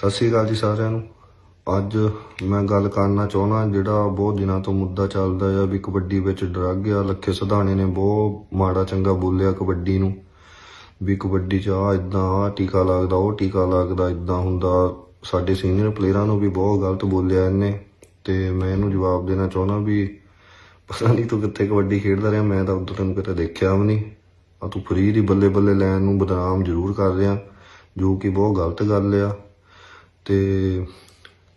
ਸਤਿ ਸ਼੍ਰੀ ਅਕਾਲ ਜੀ ਸਾਰਿਆਂ ਨੂੰ। ਅੱਜ ਮੈਂ ਗੱਲ ਕਰਨਾ ਚਾਹੁੰਦਾ, ਜਿਹੜਾ ਬਹੁਤ ਦਿਨਾਂ ਤੋਂ ਮੁੱਦਾ ਚੱਲਦਾ ਆ ਵੀ ਕਬੱਡੀ ਵਿੱਚ ਡਰੱਗ ਆ। ਲੱਖੇ ਸਧਾਣੇ ਨੇ ਬਹੁਤ ਮਾੜਾ ਚੰਗਾ ਬੋਲਿਆ ਕਬੱਡੀ ਨੂੰ, ਵੀ ਕਬੱਡੀ 'ਚ ਆ ਇਦਾਂ ਆ ਟੀਕਾ ਲੱਗਦਾ, ਉਹ ਟੀਕਾ ਲੱਗਦਾ ਇਦਾਂ ਹੁੰਦਾ। ਸਾਡੇ ਸੀਨੀਅਰ ਪਲੇਅਰਾਂ ਨੂੰ ਵੀ ਬਹੁਤ ਗਲਤ ਬੋਲਿਆ ਇਹਨੇ। ਤੇ ਮੈਂ ਇਹਨੂੰ ਜਵਾਬ ਦੇਣਾ ਚਾਹੁੰਦਾ ਵੀ ਪਤਾ ਨਹੀਂ ਤੂੰ ਕਿੱਥੇ ਕਬੱਡੀ ਖੇਡਦਾ ਰਿਹਾ, ਮੈਂ ਤਾਂ ਉਦੋਂ ਤੈਨੂੰ ਕਿਤੇ ਦੇਖਿਆ ਵੀ ਨਹੀਂ। ਆ ਤੂੰ ਫਰੀ ਦੀ ਬੱਲੇ ਬੱਲੇ ਲੈਣ ਨੂੰ ਬਦਨਾਮ ਜ਼ਰੂਰ ਕਰ ਰਿਹਾ, ਜੋ ਕਿ ਬਹੁਤ ਗਲਤ ਗੱਲ ਆ। ਤੇ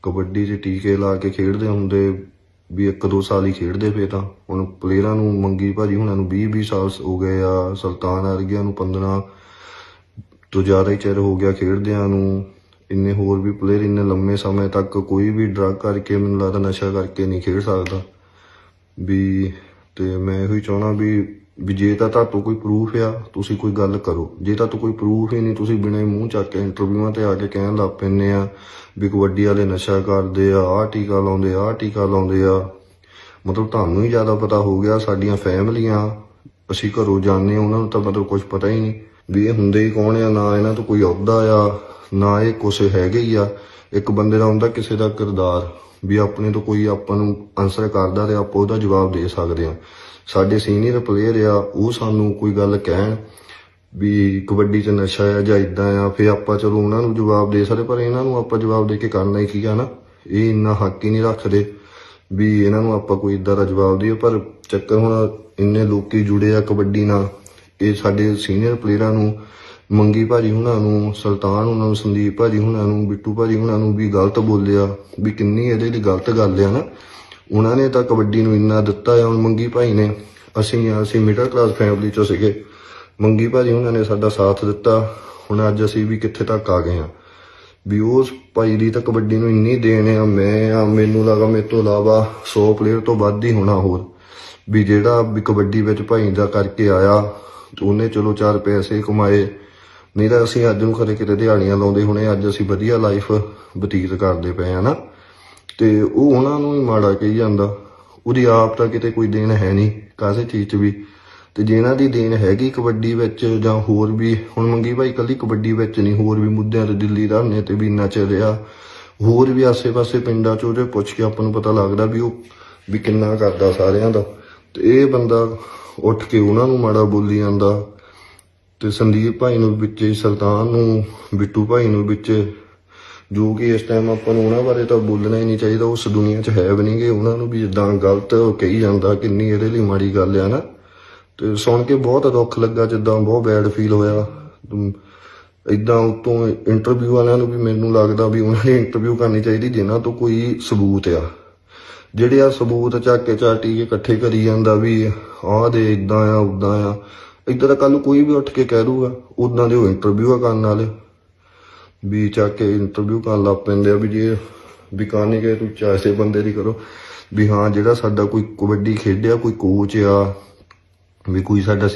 ਕਬੱਡੀ 'ਚ ਟੀਕੇ ਲਾ ਕੇ ਖੇਡਦੇ ਹੁੰਦੇ ਵੀ ਇੱਕ ਦੋ ਸਾਲ ਹੀ ਖੇਡਦੇ ਫੇ ਤਾਂ। ਹੁਣ ਪਲੇਅਰਾਂ ਨੂੰ ਮੰਗੀ ਭਾਜੀ ਹੁਣਾਂ ਨੂੰ 20 20 ਸਾਲ ਹੋ ਗਏ ਆ, ਸੁਲਤਾਨ ਵਰਗਿਆਂ ਨੂੰ 15 ਤੋਂ ਜ਼ਿਆਦਾ ਹੀ ਚਿਰ ਹੋ ਗਿਆ ਖੇਡਦਿਆਂ ਨੂੰ। ਇੰਨੇ ਹੋਰ ਵੀ ਪਲੇਅਰ ਇੰਨੇ ਲੰਮੇ ਸਮੇਂ ਤੱਕ ਕੋਈ ਵੀ ਡਰੱਗ ਕਰਕੇ ਮੈਨੂੰ ਲੱਗਦਾ ਨਸ਼ਾ ਕਰਕੇ ਨਹੀਂ ਖੇਡ ਸਕਦਾ। ਵੀ ਤੇ ਮੈਂ ਇਹੋ ਹੀ ਚਾਹਣਾ ਵੀ ਵੀ ਜੇ ਤਾਂ ਤੁਹਾਡੇ ਕੋਈ ਪ੍ਰੂਫ ਆ, ਤੁਸੀਂ ਕੋਈ ਗੱਲ ਕਰੋ। ਜੇ ਤਾਂ ਕੋਈ ਪ੍ਰੂਫ ਹੀ ਨਹੀਂ, ਤੁਸੀਂ ਬਿਨਾਂ ਹੀ ਮੂੰਹ ਚੱਕ ਕੇ ਇੰਟਰਵਿਊਆਂ ਤੇ ਆ ਕੇ ਕਹਿਣ ਲੱਗ ਪੈਂਦੇ ਆ ਵੀ ਕਬੱਡੀ ਵਾਲੇ ਨਸ਼ਾ ਕਰਦੇ ਆ, ਆਹ ਟੀਕਾ ਲਾਉਂਦੇ ਆ, ਆਹ ਟੀਕਾ ਲਾਉਂਦੇ ਆ। ਮਤਲਬ ਤੁਹਾਨੂੰ ਹੀ ਜ਼ਿਆਦਾ ਪਤਾ ਹੋ ਗਿਆ, ਸਾਡੀਆਂ ਫੈਮਲੀਆਂ, ਅਸੀਂ ਘਰੋਂ ਜਾਂਦੇ ਹਾਂ ਉਹਨਾਂ ਨੂੰ ਤਾਂ ਮਤਲਬ ਕੁਝ ਪਤਾ ਹੀ ਨਹੀਂ। ਵੀ ਇਹ ਹੁੰਦੇ ਹੀ ਕੌਣ ਆ? ਨਾ ਇਹਨਾਂ ਤੋਂ ਕੋਈ ਅਹੁਦਾ ਆ, ਨਾ ਇਹ ਕੁਛ ਹੈਗੇ ਹੀ ਆ। ਇੱਕ ਬੰਦੇ ਦਾ ਹੁੰਦਾ ਕਿਸੇ ਦਾ ਕਿਰਦਾਰ, ਵੀ ਆਪਣੇ ਤੋਂ ਕੋਈ ਆਪਾਂ ਨੂੰ ਆਨਸਰ ਕਰਦਾ ਤੇ ਆਪਾਂ ਉਹਦਾ ਜਵਾਬ ਦੇ ਸਕਦੇ ਆ ਸਾਡੇ ਸੀਨੀਅਰ ਪਲੇਅਰ ਆ, ਉਹ ਸਾਨੂੰ ਕੋਈ ਗੱਲ ਕਹਿਣ ਵੀ ਕਬੱਡੀ 'ਚ ਨਸ਼ਾ ਆ ਜਾਂ ਇਦਾਂ ਆ, ਫਿਰ ਆਪਾਂ ਚਲੋ ਉਹਨਾਂ ਨੂੰ ਜਵਾਬ ਦੇ ਸਕਦੇ, ਪਰ ਇਹਨਾਂ ਨੂੰ ਆਪਾਂ ਜਵਾਬ ਦੇ ਕੇ ਕਰਨਾ ਹੀ ਕੀ ਆ ਨਾ? ਇਹ ਇੰਨਾ ਹੱਕ ਹੀ ਨਹੀਂ ਰੱਖਦੇ ਵੀ ਇਹਨਾਂ ਨੂੰ ਆਪਾਂ ਕੋਈ ਇਦਾਂ ਦਾ ਜਵਾਬ ਦਈਏ, ਪਰ ਚੱਕਰ ਹੁਣ ਇੰਨੇ ਲੋਕੀ ਜੁੜੇ ਆ ਕਬੱਡੀ ਨਾਲ ਇਹ ਸਾਡੇ ਸੀਨੀਅਰ ਪਲੇਅਰਾਂ ਨੂੰ, ਮੰਗੀ ਭਾਜੀ ਹੁਣਾਂ ਨੂੰ, ਸੁਲਤਾਨ ਹੁਣਾਂ ਨੂੰ, ਸੰਦੀਪ ਭਾਜੀ ਹੁਣਾਂ ਨੂੰ, ਬਿੱਟੂ ਭਾਜੀ ਹੁਣਾਂ ਨੂੰ ਵੀ ਗਲਤ ਬੋਲਿਆ, ਵੀ ਕਿੰਨੀ ਇਹਦੇ ਲਈ ਗਲਤ ਗੱਲ ਆ ਨਾ। ਉਹਨਾਂ ਨੇ ਤਾਂ ਕਬੱਡੀ ਨੂੰ ਇੰਨਾ ਦਿੱਤਾ ਆ, ਹੁਣ ਮੰਗੀ ਭਾਈ ਨੇ, ਅਸੀਂ ਅਸੀਂ ਮਿਡਲ ਕਲਾਸ ਫੈਮਿਲੀ ਚੋਂ ਸੀਗੇ। ਮੰਗੀ ਭਾਜੀ ਉਹਨਾਂ ਨੇ ਸਾਡਾ ਸਾਥ ਦਿੱਤਾ, ਹੁਣ ਅੱਜ ਅਸੀਂ ਵੀ ਕਿੱਥੇ ਤੱਕ ਆ ਗਏ ਆ। ਵੀ ਉਸ ਭਾਈ ਦੀ ਤਾਂ ਕਬੱਡੀ ਨੂੰ ਇੰਨੀ ਦੇਣ ਆ, ਮੈਂ ਆ, ਮੈਨੂੰ ਲੱਗਾ ਮੇਰੇ ਤੋਂ ਇਲਾਵਾ 100 ਪਲੇਅਰ ਤੋਂ ਵੱਧ ਹੀ ਹੋਣਾ ਹੋਰ। ਵੀ ਜਿਹੜਾ ਵੀ ਕਬੱਡੀ ਵਿੱਚ ਭਾਈ ਦਾ ਕਰਕੇ ਆਇਆ ਉਹਨੇ ਚਲੋ ਚਾਰ ਪੈਸੇ ਕਮਾਏ। ਨਹੀਂ ਤਾਂ ਅਸੀਂ ਅੱਜ ਨੂੰ ਖਰੇ ਕਿਤੇ ਦਿਹਾੜੀਆਂ ਲਾਉਂਦੇ ਹੁਣੇ, ਅੱਜ ਅਸੀਂ ਵਧੀਆ ਲਾਈਫ ਬਤੀਤ ਕਰਦੇ ਪਏ ਆ ਨਾ। ਤੇ ਉਹ ਉਹਨਾਂ ਨੂੰ ਹੀ ਮਾੜਾ ਕਹੀ ਜਾਂਦਾ। ਉਹਦੀ ਆਪ ਤਾਂ ਕਿਤੇ ਕੋਈ ਦੇਣ ਹੈ ਨਹੀਂ ਕਾਸੇ ਚੀਜ਼ 'ਚ ਵੀ। ਤੇ ਜਿਹਨਾਂ ਦੀ ਦੇਣ ਹੈਗੀ ਕਬੱਡੀ ਵਿੱਚ ਜਾਂ ਹੋਰ ਵੀ, ਹੁਣ ਮੰਗੀ ਭਾਈ ਕੱਲੀ ਕਬੱਡੀ ਵਿੱਚ ਨਹੀਂ, ਹੋਰ ਵੀ ਮੁੱਦਿਆਂ ਤੇ ਦਿੱਲੀ ਧਰਨੇ ਤੇ ਵੀ ਨੱਚ ਰਿਹਾ। ਹੋਰ ਵੀ ਆਸੇ-ਪਾਸੇ ਪਿੰਡਾਂ 'ਚ ਉਹਦੇ ਪੁੱਛ ਕੇ ਆਪਾਂ ਨੂੰ ਪਤਾ ਲੱਗਦਾ ਵੀ ਉਹ ਵੀ ਕਿੰਨਾ ਕਰਦਾ ਸਾਰਿਆਂ ਦਾ। ਤੇ ਇਹ ਬੰਦਾ ਉੱਠ ਕੇ ਉਹਨਾਂ ਨੂੰ ਮਾੜਾ ਬੋਲੀ ਜਾਂਦਾ। ਤੇ ਸੰਦੀਪ ਭਾਈ ਨੂੰ ਵਿੱਚ ਸੁਲਤਾਨ ਨੂੰ, ਬਿੱਟੂ ਭਾਈ ਨੂੰ ਵਿੱਚ, ਜੋ ਕਿ ਇਸ ਟਾਈਮ ਆਪਾਂ ਨੂੰ ਉਹਨਾਂ ਬਾਰੇ ਤਾਂ ਬੋਲਣਾ ਹੀ ਨਹੀਂ ਚਾਹੀਦਾ। ਉਸ ਦੁਨੀਆ 'ਚ ਹੈ ਵੀ ਨਹੀਂਗੇ ਉਹਨਾਂ ਨੂੰ ਵੀ ਜਿੱਦਾਂ ਗਲਤ ਕਹੀ ਜਾਂਦਾ ਕਿੰਨੀ ਇਹਦੇ ਲਈ ਮਾੜੀ ਗੱਲ ਆ ਨਾ। ਤੇ ਸੁਣ ਕੇ ਬਹੁਤ ਦੁੱਖ ਲੱਗਾ ਜਿੱਦਾਂ ਬਹੁਤ ਬੈਡ ਫੀਲ ਹੋਇਆ। ਇਦਾਂ ਉਤੋਂ ਇੰਟਰਵਿਊ ਵਾਲਿਆਂ ਨੂੰ ਵੀ ਮੈਨੂੰ ਲੱਗਦਾ ਵੀ ਉਹਨਾਂ ਨੇ ਇੰਟਰਵਿਊ ਕਰਨੀ ਚਾਹੀਦੀ, ਜਿਨ੍ਹਾਂ ਤੋਂ ਕੋਈ ਸਬੂਤ ਆ। ਜਿਹੜੇ ਆ ਸਬੂਤ ਚੱਕ ਕੇ ਚਾਟੀ ਕੇ ਇਕੱਠੇ ਕਰੀ ਜਾਂਦਾ ਵੀ ਆਹ ਦੇ ਇਦਾਂ ਆ ਉਦਾਂ ਆ। ਇਦਾਂ ਦਾ ਕੱਲ ਨੂੰ ਕੋਈ ਵੀ ਉੱਠ ਕੇ ਕਹਿ ਦੂਗਾ ਉਦਾਂ ਦੇ ਉਹ ਇੰਟਰਵਿਊ ਕਰਨ ਵਾਲੇ। ਵੀ ਚੱਕ ਕੇ ਇੰਟਰਵਿਊ ਕਰਨ ਲੱਗ ਪੈਂਦੇ ਆ ਵੀ ਜੇ ਵੀ ਕਾਨੇ ਗਏ ਤੂੰ ਚਾਹੇ ਬੰਦੇ ਦੀ ਕਰੋ। ਵੀ ਹਾਂ, ਜਿਹੜਾ ਸਾਡਾ ਕੋਈ ਕਬੱਡੀ ਖੇਡਿਆ, ਕੋਈ ਕੋਚ ਆ, ਵੀ ਕੋਈ ਸਾਡਾ